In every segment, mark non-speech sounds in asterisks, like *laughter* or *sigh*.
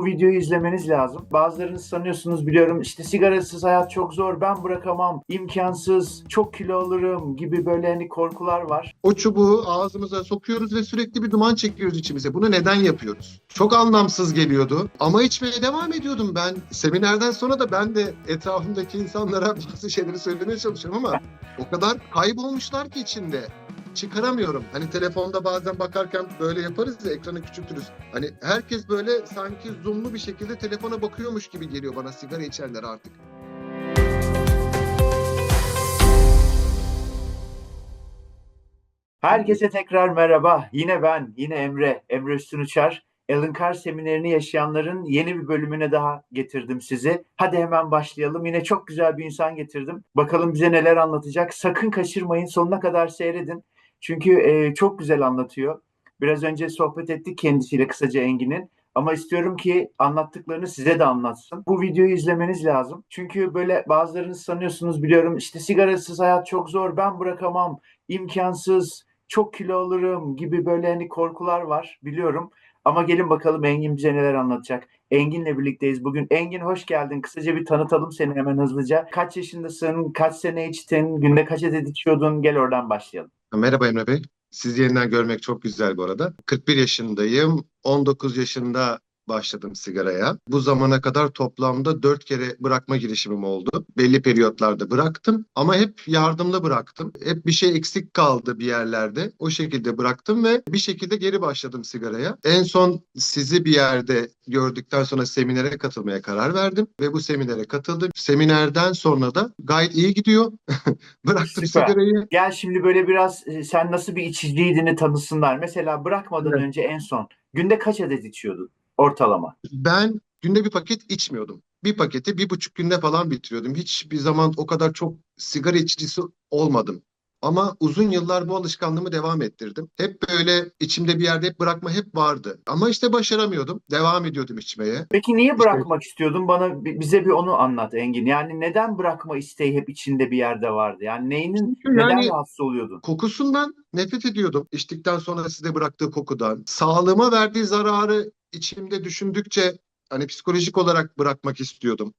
bu videoyu izlemeniz lazım. Bazılarınız sanıyorsunuz biliyorum işte sigarasız hayat çok zor, ben bırakamam, imkansız, çok kilo alırım gibi böyle hani korkular var. O çubuğu ağzımıza sokuyoruz ve sürekli bir duman çekiyoruz içimize. Bunu neden yapıyoruz? Çok anlamsız geliyordu ama içmeye devam ediyordum ben. Seminerden sonra da ben de etrafımdaki insanlara *laughs* bazı şeyleri söylemeye çalışıyorum ama o kadar kaybolmuşlar ki içinde. Çıkaramıyorum. Hani telefonda bazen bakarken böyle yaparız ya ekranı küçültürüz. Hani herkes böyle sanki zoomlu bir şekilde telefona bakıyormuş gibi geliyor bana sigara içenler artık. Herkese tekrar merhaba. Yine ben, yine Emre, Emre Üstün Uçar. Alan Carr seminerini yaşayanların yeni bir bölümüne daha getirdim sizi. Hadi hemen başlayalım. Yine çok güzel bir insan getirdim. Bakalım bize neler anlatacak. Sakın kaçırmayın, sonuna kadar seyredin. Çünkü e, çok güzel anlatıyor. Biraz önce sohbet ettik kendisiyle kısaca Engin'in. Ama istiyorum ki anlattıklarını size de anlatsın. Bu videoyu izlemeniz lazım. Çünkü böyle bazılarınız sanıyorsunuz biliyorum işte sigarasız hayat çok zor, ben bırakamam, imkansız, çok kilo alırım gibi böyle hani korkular var biliyorum. Ama gelin bakalım Engin bize neler anlatacak. Engin'le birlikteyiz bugün. Engin hoş geldin. Kısaca bir tanıtalım seni hemen hızlıca. Kaç yaşındasın? Kaç sene içtin? Günde kaç adet içiyordun? Gel oradan başlayalım. Merhaba Emre Bey. Sizi yeniden görmek çok güzel bu arada. 41 yaşındayım. 19 yaşında başladım sigaraya. Bu zamana kadar toplamda 4 kere bırakma girişimim oldu. Belli periyotlarda bıraktım ama hep yardımlı bıraktım. Hep bir şey eksik kaldı bir yerlerde. O şekilde bıraktım ve bir şekilde geri başladım sigaraya. En son sizi bir yerde gördükten sonra seminere katılmaya karar verdim ve bu seminere katıldım. Seminerden sonra da gayet iyi gidiyor. *laughs* Bıraktım Süper. sigarayı. Gel şimdi böyle biraz e, sen nasıl bir içiciydini tanısınlar. Mesela bırakmadan Evet. önce en son günde kaç adet içiyordun ortalama? Ben günde bir paket içmiyordum. Bir paketi bir buçuk günde falan bitiriyordum. Hiçbir zaman o kadar çok sigara içicisi olmadım. Ama uzun yıllar bu alışkanlığımı devam ettirdim. Hep böyle içimde bir yerde hep bırakma hep vardı. Ama işte başaramıyordum. Devam ediyordum içmeye. Peki niye İşte- bırakmak istiyordun? Bana bi- bize bir onu anlat Engin. Yani neden bırakma isteği hep içinde bir yerde vardı? Yani neyinin Çünkü neden yani- rahatsız oluyordun? Kokusundan nefret ediyordum. İçtikten sonra size bıraktığı kokudan. Sağlığıma verdiği zararı içimde düşündükçe hani psikolojik olarak bırakmak istiyordum.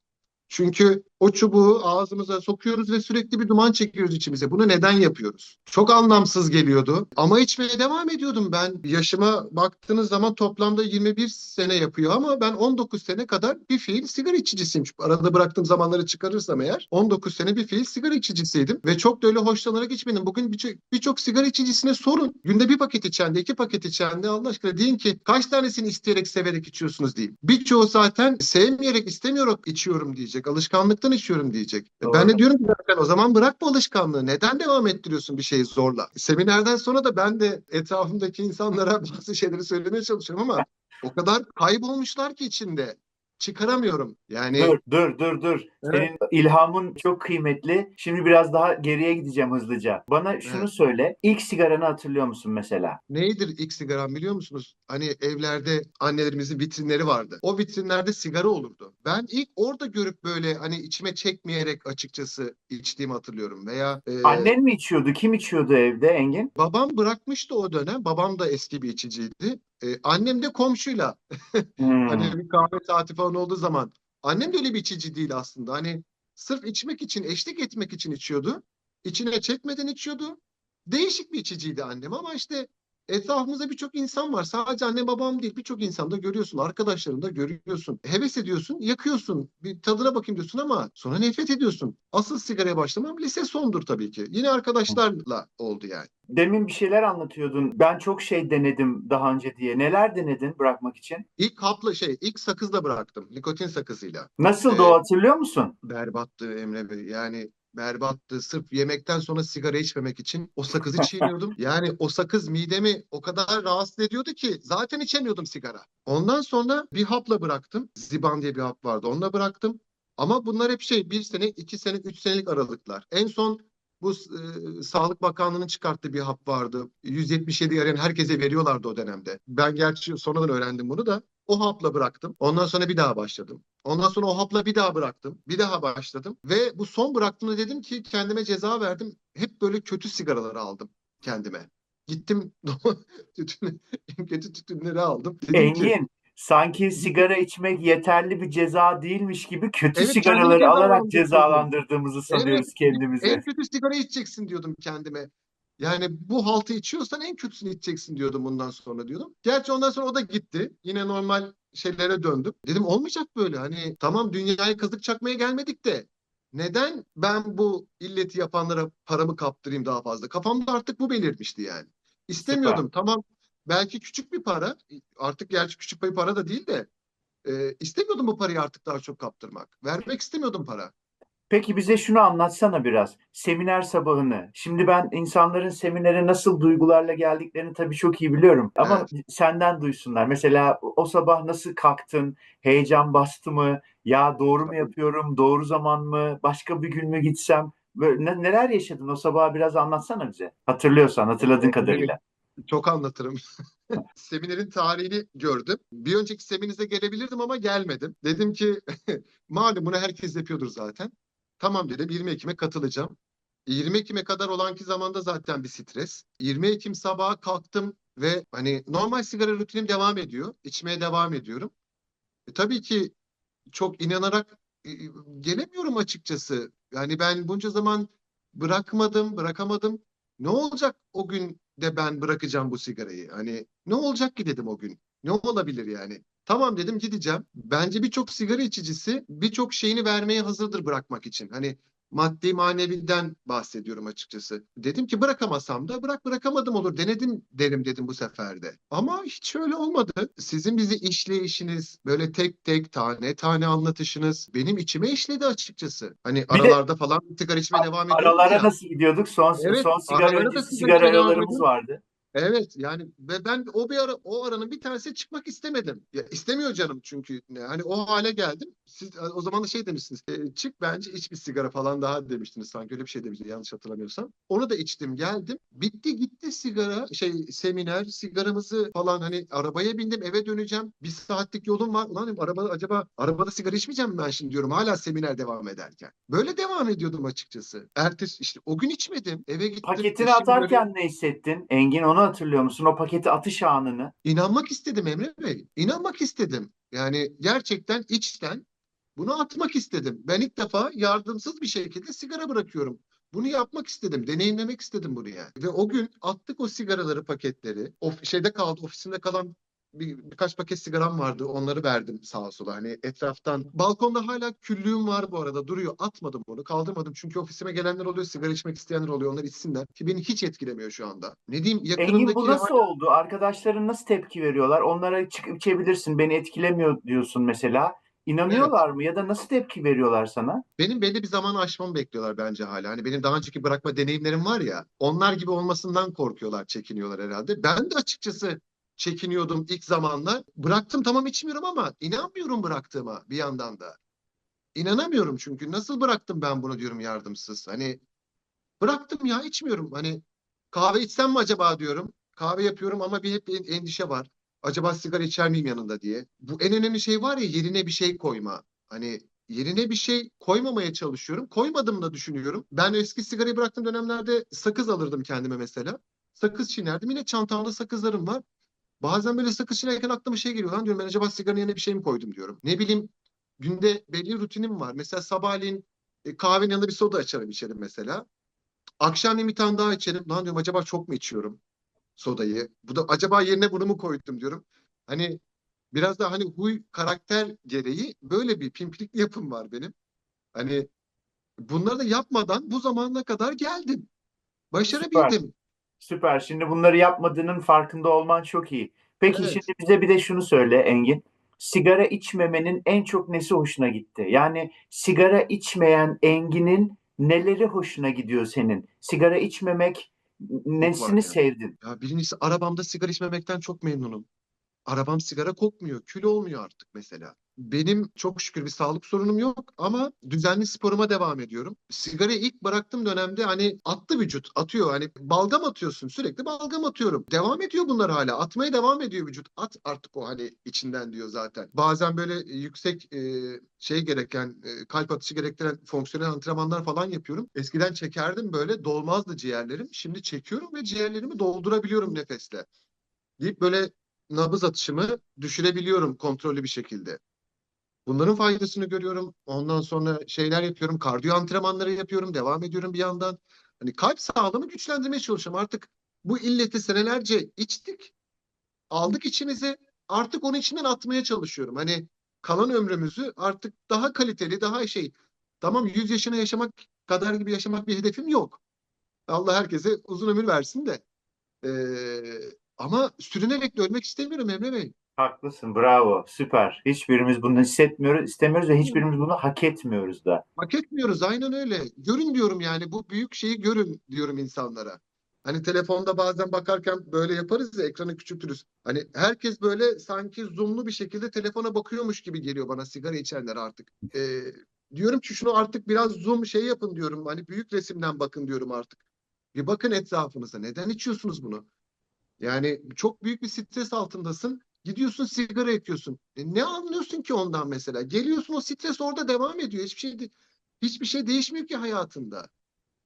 Çünkü o çubuğu ağzımıza sokuyoruz ve sürekli bir duman çekiyoruz içimize. Bunu neden yapıyoruz? Çok anlamsız geliyordu. Ama içmeye devam ediyordum ben. Yaşıma baktığınız zaman toplamda 21 sene yapıyor ama ben 19 sene kadar bir fiil sigara içicisiyim. Arada bıraktığım zamanları çıkarırsam eğer 19 sene bir fiil sigara içicisiydim ve çok da öyle hoşlanarak içmedim. Bugün birçok birçok sigara içicisine sorun. Günde bir paket içen de iki paket içen de Allah aşkına deyin ki kaç tanesini isteyerek severek içiyorsunuz diyeyim. Birçoğu zaten sevmeyerek istemiyorum içiyorum diyecek. Alışkanlıktan içiyorum diyecek. E Doğru. Ben de diyorum ki zaten o zaman bırak bu alışkanlığı. Neden devam ettiriyorsun bir şeyi zorla? Seminerden sonra da ben de etrafımdaki insanlara *laughs* bazı şeyleri söylemeye çalışıyorum ama o kadar kaybolmuşlar ki içinde. Çıkaramıyorum. Yani Dur, dur, dur, dur. Evet. Senin ilhamın çok kıymetli. Şimdi biraz daha geriye gideceğim hızlıca. Bana şunu Evet. söyle. İlk sigaranı hatırlıyor musun mesela? Neydir ilk sigaram biliyor musunuz? Hani evlerde annelerimizin vitrinleri vardı. O vitrinlerde sigara olurdu. Ben ilk orada görüp böyle hani içime çekmeyerek açıkçası içtiğimi hatırlıyorum. Veya e, Annen mi içiyordu? Kim içiyordu evde Engin? babam bırakmıştı o dönem. Babam da eski bir içiciydi. E, annem de komşuyla *laughs* Hmm. hani bir kahve saati falan olduğu zaman. Annem de öyle bir içici değil aslında. Hani sırf içmek için, eşlik etmek için içiyordu. İçine çekmeden içiyordu. Değişik bir içiciydi annem ama işte etrafımızda birçok insan var. Sadece anne babam değil birçok insanda görüyorsun. Arkadaşlarında görüyorsun. Heves ediyorsun, yakıyorsun. Bir tadına bakayım diyorsun ama sonra nefret ediyorsun. Asıl sigaraya başlamam lise sondur tabii ki. Yine arkadaşlarla oldu yani. Demin bir şeyler anlatıyordun. Ben çok şey denedim daha önce diye. Neler denedin bırakmak için? İlk hapla şey, ilk sakızla bıraktım. Nikotin sakızıyla. Nasıldı Ee, o hatırlıyor musun? Berbattı Emre Bey. Yani berbattı. Sırf yemekten sonra sigara içmemek için o sakızı *laughs* çiğniyordum. Yani o sakız midemi o kadar rahatsız ediyordu ki zaten içemiyordum sigara. Ondan sonra bir hapla bıraktım. Ziban diye bir hap vardı. Onunla bıraktım. Ama bunlar hep şey bir sene, iki sene, üç senelik aralıklar. En son bu e, Sağlık Bakanlığı'nın çıkarttığı bir hap vardı. 177 arayan herkese veriyorlardı o dönemde. Ben gerçi sonradan öğrendim bunu da. O hapla bıraktım. Ondan sonra bir daha başladım. Ondan sonra o hapla bir daha bıraktım. Bir daha başladım. Ve bu son bıraktığımda dedim ki kendime ceza verdim. Hep böyle kötü sigaraları aldım kendime. Gittim *laughs* tütün, kötü tütünleri aldım. Dedim ki Engin Sanki sigara içmek yeterli bir ceza değilmiş gibi kötü Evet, sigaraları alarak cezalandırdığımızı sanıyoruz Evet, kendimize. En kötü sigara içeceksin diyordum kendime. Yani bu haltı içiyorsan en kötüsünü içeceksin diyordum bundan sonra diyordum. Gerçi ondan sonra o da gitti. Yine normal şeylere döndüm. Dedim olmayacak böyle. Hani tamam dünyaya kazık çakmaya gelmedik de neden ben bu illeti yapanlara paramı kaptırayım daha fazla? Kafamda artık bu belirmişti yani. İstemiyordum. Tamam belki küçük bir para. Artık gerçi küçük bir para da değil de e, istemiyordum bu parayı artık daha çok kaptırmak. Vermek istemiyordum para. Peki bize şunu anlatsana biraz. Seminer sabahını. Şimdi ben insanların seminere nasıl duygularla geldiklerini tabii çok iyi biliyorum. Ama senden duysunlar. Mesela o sabah nasıl kalktın? Heyecan bastı mı? Ya doğru mu yapıyorum? Doğru zaman mı? Başka bir gün mü gitsem? Böyle ne- neler yaşadın? O sabahı biraz anlatsana bize. Hatırlıyorsan, hatırladığın kadarıyla. Çok anlatırım. *laughs* Seminerin tarihini gördüm. Bir önceki semininize gelebilirdim ama gelmedim. Dedim ki *laughs* malum bunu herkes yapıyordur zaten. Tamam dedim 20 Ekim'e katılacağım. 20 Ekim'e kadar olan ki zamanda zaten bir stres. 20 Ekim sabaha kalktım ve hani normal sigara rutinim devam ediyor. İçmeye devam ediyorum. E, tabii ki çok inanarak e, gelemiyorum açıkçası. Yani ben bunca zaman bırakmadım, bırakamadım. Ne olacak o gün de ben bırakacağım bu sigarayı? Hani ne olacak ki dedim o gün? Ne olabilir yani? Tamam dedim gideceğim. Bence birçok sigara içicisi birçok şeyini vermeye hazırdır bırakmak için. Hani maddi maneviden bahsediyorum açıkçası. Dedim ki bırakamazsam da bırak bırakamadım olur. Denedim derim dedim bu seferde. Ama hiç öyle olmadı. Sizin bizi işleyişiniz, böyle tek tek tane tane anlatışınız benim içime işledi açıkçası. Hani de- aralarda falan sigara içmeye devam ediyoruz Aralara ya. nasıl gidiyorduk? Son Evet, son sigara sigara aralarımız vardı. Evet yani ve ben o bir ara o aranın bir tanesi çıkmak istemedim. Ya istemiyor canım çünkü hani o hale geldim. Siz o zaman da şey demiştiniz. "E, çık bence iç bir sigara falan daha demiştiniz sanki öyle bir şey demiştiniz yanlış hatırlamıyorsam. Onu da içtim geldim. Bitti gitti sigara şey seminer sigaramızı falan hani arabaya bindim eve döneceğim. Bir saatlik yolum var. Ulan araba acaba arabada sigara içmeyeceğim mi ben şimdi diyorum hala seminer devam ederken. Böyle devam ediyordum açıkçası. Ertesi işte o gün içmedim. Eve gittim. Paketini atarken ne hissettin? Engin onu hatırlıyor musun? O paketi atış anını. İnanmak istedim Emre Bey. İnanmak istedim. Yani gerçekten içten bunu atmak istedim. Ben ilk defa yardımsız bir şekilde sigara bırakıyorum. Bunu yapmak istedim. Deneyimlemek istedim bunu yani. Ve o gün attık o sigaraları, paketleri. Of, şeyde kaldı, ofisimde kalan bir, birkaç paket sigaram vardı. Onları verdim sağa sola. Hani etraftan. Balkonda hala küllüğüm var bu arada. Duruyor. Atmadım onu. Kaldırmadım. Çünkü ofisime gelenler oluyor. Sigara içmek isteyenler oluyor. Onlar içsinler. Ki beni hiç etkilemiyor şu anda. Ne diyeyim? Engin bu Yakınımdaki nasıl oldu? Arkadaşların nasıl tepki veriyorlar? Onlara çıkıp içebilirsin, beni etkilemiyor diyorsun mesela. İnanıyorlar mı ya da nasıl tepki veriyorlar sana? Benim belli bir zamanı aşmamı bekliyorlar bence hala. Hani benim daha önceki bırakma deneyimlerim var ya, onlar gibi olmasından korkuyorlar, çekiniyorlar herhalde. Ben de açıkçası çekiniyordum ilk zamanlar. Bıraktım tamam içmiyorum ama inanmıyorum bıraktığıma bir yandan da. İnanamıyorum çünkü nasıl bıraktım ben bunu diyorum yardımsız. Hani bıraktım ya içmiyorum. Hani kahve içsem mi acaba diyorum. Kahve yapıyorum ama bir hep en- endişe var. Acaba sigara içer miyim yanında diye. Bu en önemli şey var ya yerine bir şey koyma. Hani yerine bir şey koymamaya çalışıyorum. Koymadım da düşünüyorum. Ben eski sigarayı bıraktığım dönemlerde sakız alırdım kendime mesela. Sakız çiğnerdim. Yine çantamda sakızlarım var. Bazen böyle sakız çiğnerken aklıma şey geliyor. Lan diyorum ben acaba sigaranın yerine bir şey mi koydum diyorum. Ne bileyim günde belli rutinim var. Mesela sabahleyin e, kahvenin yanında bir soda açarım içerim mesela. Akşamleyin bir tane daha içerim. Lan diyorum acaba çok mu içiyorum sodayı? Bu da acaba yerine bunu mu koydum diyorum. Hani biraz da hani huy karakter gereği böyle bir pimpirikli yapım var benim. Hani bunları da yapmadan bu zamana kadar geldim. Başarabildim. Süper. Şimdi bunları yapmadığının farkında olman çok iyi. Peki Evet. şimdi bize bir de şunu söyle Engin. Sigara içmemenin en çok nesi hoşuna gitti? Yani sigara içmeyen Engin'in neleri hoşuna gidiyor senin? Sigara içmemek nesini ya. sevdin? Ya birincisi arabamda sigara içmemekten çok memnunum. Arabam sigara kokmuyor, kül olmuyor artık mesela. Benim çok şükür bir sağlık sorunum yok ama düzenli sporuma devam ediyorum. Sigarayı ilk bıraktığım dönemde hani attı vücut, atıyor. Hani balgam atıyorsun, sürekli balgam atıyorum. Devam ediyor bunlar hala. Atmaya devam ediyor vücut. At artık o hani içinden diyor zaten. Bazen böyle yüksek e, şey gereken, e, kalp atışı gerektiren fonksiyonel antrenmanlar falan yapıyorum. Eskiden çekerdim böyle dolmazdı ciğerlerim. Şimdi çekiyorum ve ciğerlerimi doldurabiliyorum nefesle. Deyip böyle nabız atışımı düşürebiliyorum kontrollü bir şekilde. Bunların faydasını görüyorum. Ondan sonra şeyler yapıyorum. Kardiyo antrenmanları yapıyorum. Devam ediyorum bir yandan. Hani kalp sağlığımı güçlendirmeye çalışıyorum. Artık bu illeti senelerce içtik. Aldık içimize. Artık onu içinden atmaya çalışıyorum. Hani kalan ömrümüzü artık daha kaliteli, daha şey. Tamam 100 yaşına yaşamak kadar gibi yaşamak bir hedefim yok. Allah herkese uzun ömür versin de. Ee, ama sürünerek de ölmek istemiyorum Emre Bey. Haklısın, bravo, süper. Hiçbirimiz bunu hissetmiyoruz, istemiyoruz ve hiçbirimiz bunu hak etmiyoruz da. Hak etmiyoruz aynen öyle. Görün diyorum yani bu büyük şeyi görün diyorum insanlara. Hani telefonda bazen bakarken böyle yaparız ya ekranı küçültürüz. Hani herkes böyle sanki zoomlu bir şekilde telefona bakıyormuş gibi geliyor bana sigara içenler artık. Ee, diyorum ki şunu artık biraz zoom şey yapın diyorum. Hani büyük resimden bakın diyorum artık. Bir bakın etrafınıza. Neden içiyorsunuz bunu? Yani çok büyük bir stres altındasın. Gidiyorsun sigara yakıyorsun. E ne anlıyorsun ki ondan mesela? Geliyorsun o stres orada devam ediyor. Hiçbir şey hiçbir şey değişmiyor ki hayatında.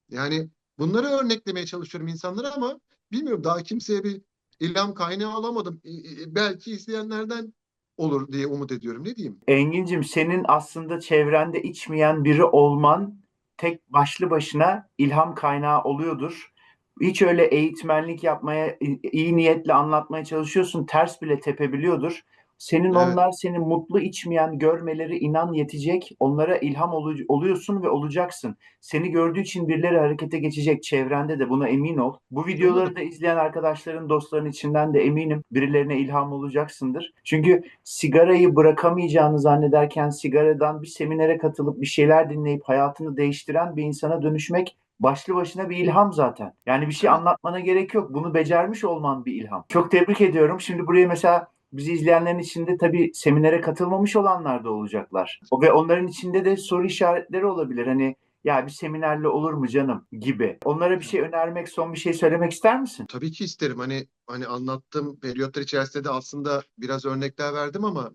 Yani bunları örneklemeye çalışıyorum insanlara ama bilmiyorum daha kimseye bir ilham kaynağı alamadım. E, e, belki izleyenlerden olur diye umut ediyorum. Ne diyeyim? Engin'cim senin aslında çevrende içmeyen biri olman tek başlı başına ilham kaynağı oluyordur. Hiç öyle eğitmenlik yapmaya, iyi niyetle anlatmaya çalışıyorsun, ters bile tepebiliyordur. Senin Evet. onlar seni mutlu içmeyen görmeleri inan yetecek. Onlara ilham olu- oluyorsun ve olacaksın. Seni gördüğü için birileri harekete geçecek çevrende de buna emin ol. Bu videoları da izleyen arkadaşların, dostların içinden de eminim birilerine ilham olacaksındır. Çünkü sigarayı bırakamayacağını zannederken sigaradan bir seminere katılıp bir şeyler dinleyip hayatını değiştiren bir insana dönüşmek başlı başına bir ilham zaten. Yani bir şey anlatmana gerek yok. Bunu becermiş olman bir ilham. Çok tebrik ediyorum. Şimdi buraya mesela bizi izleyenlerin içinde tabii seminere katılmamış olanlar da olacaklar. Ve onların içinde de soru işaretleri olabilir. Hani ya bir seminerle olur mu canım gibi. Onlara bir şey önermek, son bir şey söylemek ister misin? Tabii ki isterim. Hani hani anlattığım periyotlar içerisinde de aslında biraz örnekler verdim ama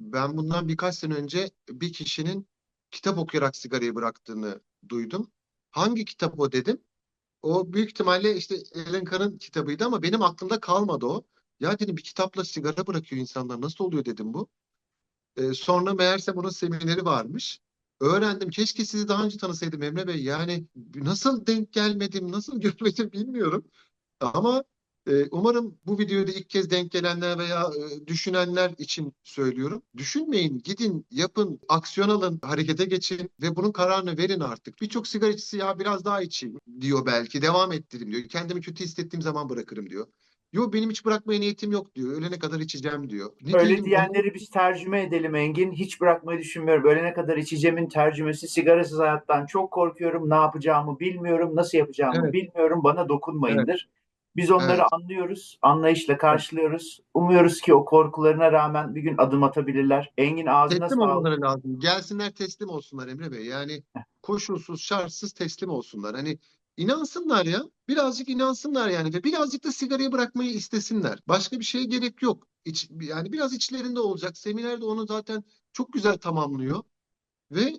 ben bundan birkaç sene önce bir kişinin kitap okuyarak sigarayı bıraktığını duydum. Hangi kitap o dedim. O büyük ihtimalle işte Alan Carr'ın kitabıydı ama benim aklımda kalmadı o. Ya dedim bir kitapla sigara bırakıyor insanlar. Nasıl oluyor dedim bu. Ee, sonra meğerse bunun semineri varmış. Öğrendim. Keşke sizi daha önce tanısaydım Emre Bey. Yani nasıl denk gelmedim, nasıl *laughs* görmedim bilmiyorum. Ama umarım bu videoda ilk kez denk gelenler veya e, düşünenler için söylüyorum. Düşünmeyin, gidin, yapın, aksiyon alın, harekete geçin ve bunun kararını verin artık. Birçok sigara içicisi ya biraz daha içeyim diyor belki, devam ettireyim diyor. Kendimi kötü hissettiğim zaman bırakırım diyor. Yo benim hiç bırakmaya niyetim yok diyor. Ölene kadar içeceğim diyor. Ne Öyle diyelim, diyenleri biz tercüme edelim Engin. Hiç bırakmayı düşünmüyorum. Ölene kadar içeceğimin tercümesi sigarasız hayattan çok korkuyorum. Ne yapacağımı bilmiyorum. Nasıl yapacağımı Evet. bilmiyorum. Bana dokunmayındır. Biz onları Evet. anlıyoruz. Anlayışla karşılıyoruz. Umuyoruz ki o korkularına rağmen bir gün adım atabilirler. Engin ağzına Teslim sağlık. olmaları lazım. Gelsinler teslim olsunlar Emre Bey. Yani koşulsuz, şartsız teslim olsunlar. Hani inansınlar ya. Birazcık inansınlar yani ve birazcık da sigarayı bırakmayı istesinler. Başka bir şeye gerek yok. İç, yani biraz içlerinde olacak. Seminer de onu zaten çok güzel tamamlıyor. Ve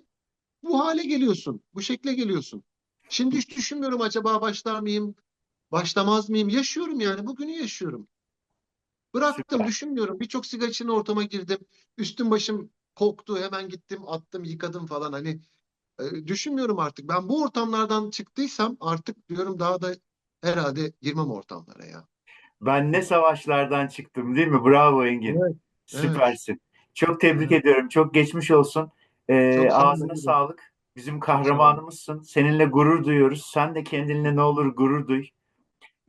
bu hale geliyorsun. Bu şekle geliyorsun. Şimdi hiç düşünmüyorum acaba başlar mıyım, başlamaz mıyım? Yaşıyorum yani. Bugünü yaşıyorum. Bıraktım, Süper. düşünmüyorum. Birçok sigara içen ortama girdim. Üstüm başım koktu. Hemen gittim, attım, yıkadım falan. Hani e, düşünmüyorum artık. Ben bu ortamlardan çıktıysam artık diyorum daha da herhalde girmem ortamlara ya. Ben ne savaşlardan çıktım değil mi? Bravo Engin. Evet, Süpersin. Çok tebrik Evet. ediyorum. Çok geçmiş olsun. Ee, Çok ağzına sağlık. Bizim kahramanımızsın. Seninle gurur duyuyoruz. Sen de kendinle ne olur gurur duy.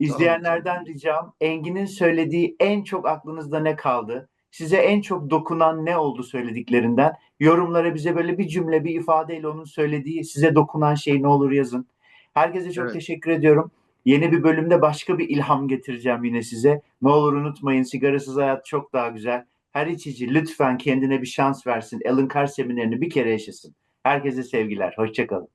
İzleyenlerden ricam Engin'in söylediği en çok aklınızda ne kaldı? Size en çok dokunan ne oldu söylediklerinden? Yorumlara bize böyle bir cümle, bir ifadeyle onun söylediği size dokunan şey ne olur yazın. Herkese çok Evet. teşekkür ediyorum. Yeni bir bölümde başka bir ilham getireceğim yine size. Ne olur unutmayın sigarasız hayat çok daha güzel. Her içici lütfen kendine bir şans versin. Alan Carr seminerini bir kere yaşasın. Herkese sevgiler. Hoşçakalın.